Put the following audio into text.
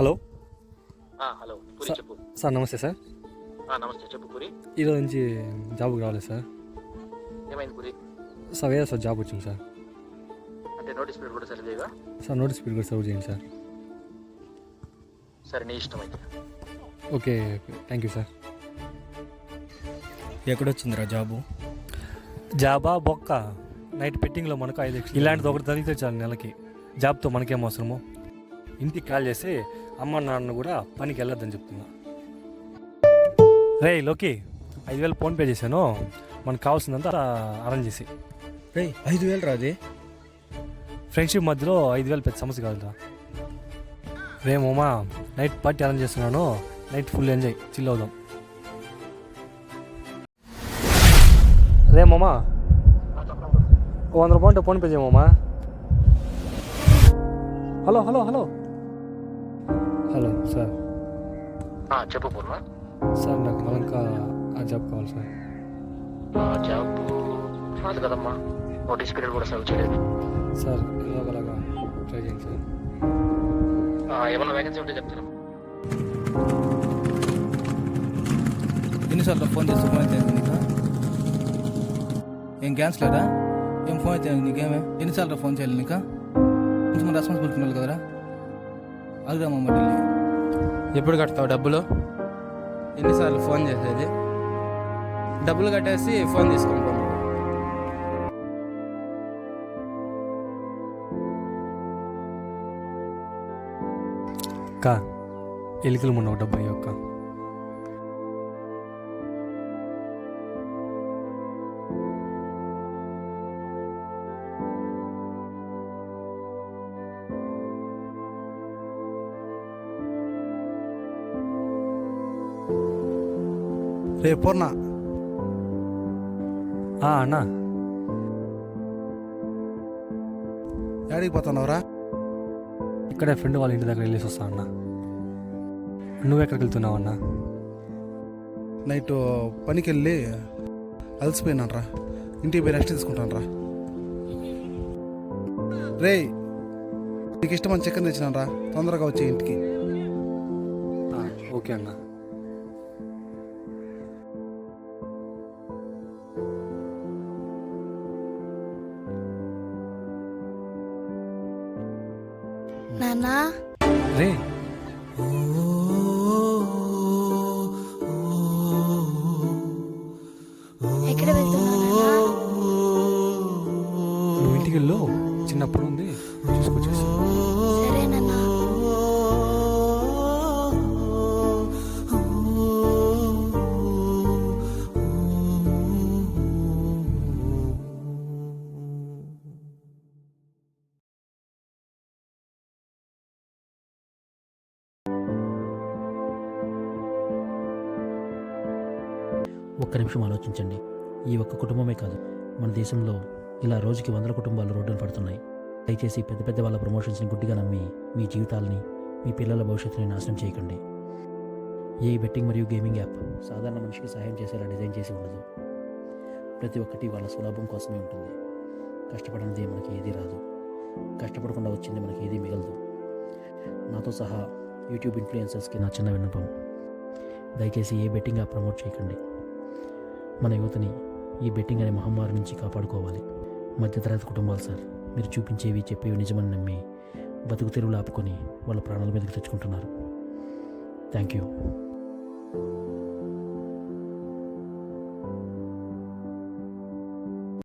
Hello. ఆ, hello. Puri చెప్పు. Sir namaste sir. ఆ, నమస్తే. చెప్పు పూరి. ఈరోజు నుంచి జాబ్కి రావాలి సార్. ఏమైంది పూరి? సార్ వేరే సార్ జాబ్ వచ్చింది సార్. అంటే నోటీస్ పీరియడ్ కూడా సరిలేదా సార్ నోటీస్ పీరియడ్ కూడా సర్వ్ చేయండి సార్. సరే నీ ఇష్టం అయితే. Okay okay thank you sir. ఎక్కడొచ్చిందిరా job? జాబా బొక్క. నైట్ పెట్టింగ్లో మనకు ఐదు. ఇలాంటిది ఒకటి తగిలితే చాలు నెలకి. జాబ్తో మనకేం అవసరము? ఇంటికి కాల్ చేసి అమ్మ నాన్న కూడా పనికి వెళ్ళొద్దని చెప్తున్నా. రే లోకి ఐదు వేలు ఫోన్పే చేశాను. మనకు కావాల్సిందంతా అరేంజ్ చేసి. రే ఐదు వేలు రాది ఫ్రెండ్షిప్ మధ్యలో ఐదు వేలు పెద్ద సమస్య కాదురా. రే మోమా నైట్ పార్టీ అరేంజ్ చేస్తున్నాను. నైట్ ఫుల్ ఎంజాయ్ చిల్ అవుదాం. రే మోమా వంద రూపాయలు PhonePe చేయమమ్మా hello hello hello. Hello sir. చెప్పు పూర్ణ సార్ నాకు మలంకా ఆ జాబ్ కావాలి సార్. జాబ్ రాదు కదమ్మా. నోటీస్ పీరియడ్ కూడా సర్వ్ చేయలేదు. సార్ ఎలాగలాగా ట్రై చేయండి సార్? ఏమన్నా వేకెన్సీ ఉంటే చెప్తాను ఎన్నిసార్లు ఫోన్ చేస్తే ఫోన్ అయితే నీకు? ఏం క్యాన్సిల్ లేదా ఏం ఫోన్ అయితే నీకేమే? ఎన్నిసార్లు ఫోన్ చేయాలి నీకు? కొంచెం రెస్పాన్సిబిలిటీ ఉండాలి కదరా. అడుగుదామా మరి ఎప్పుడు కడతావు డబ్బులు? ఎన్నిసార్లు ఫోన్ చేసేది? డబ్బులు కట్టేసి ఫోన్ తీసుకుంటాం పో. అక్క ఎలికలు మొన్న ఒక డబ్బు అక్క. రే పూర్ణ. అన్నా. ఏడికి పోతున్నావురా? ఇక్కడే ఫ్రెండ్ వాళ్ళ ఇంటి దగ్గర వెళ్ళేసి వస్తా అన్న. నువ్వు ఎక్కడికి వెళ్తున్నావు అన్న? నైట్ పనికి వెళ్ళి అలసిపోయినాను రా ఇంటికి పోయి రెస్ట్ తీసుకుంటాను రా రే నీకు ఇష్టమైన చికెన్ తెచ్చినాను రా తొందరగా వచ్చే ఇంటికి. ఓకే అన్న. నానా రే. ఎక్కడ వెళ్తున్నావు నువ్వు ఇంటికి చిన్నప్పుడు ఉంది. ఒక్క నిమిషం ఆలోచించండి. ఈ ఒక్క కుటుంబమే కాదు మన దేశంలో ఇలా రోజుకి వందల కుటుంబాలు రోడ్డున పడుతున్నాయి. దయచేసి పెద్ద పెద్ద వాళ్ళ ప్రమోషన్స్ని గుడ్డిగా నమ్మి మీ జీవితాలని మీ పిల్లల భవిష్యత్తుని నాశనం చేయకండి. ఏ బెట్టింగ్ మరియు గేమింగ్ యాప్ సాధారణ మనిషికి సహాయం చేసేలా డిజైన్ చేసి ఉండదు. ప్రతి ఒక్కటి వాళ్ళ సులభం కోసమే ఉంటుంది. కష్టపడినది మనకి ఏది రాదు. కష్టపడకుండా వచ్చింది మనకి ఏది మిగలదు. నాతో సహా యూట్యూబ్ ఇన్ఫ్లుయెన్సర్స్కి నా చిన్న విన్నపం. దయచేసి ఏ బెట్టింగ్ యాప్ ప్రమోట్ చేయకండి. మన యువతని ఈ బెట్టింగ్ అనే మహమ్మారి నుంచి కాపాడుకోవాలి. మధ్యతరగతి కుటుంబాలు సార్ మీరు చూపించేవి చెప్పేవి నిజమని నమ్మి బతుకు తెరువులు ఆపుకొని వాళ్ళ ప్రాణాల మీదకి తెచ్చుకుంటున్నారు. Thank you.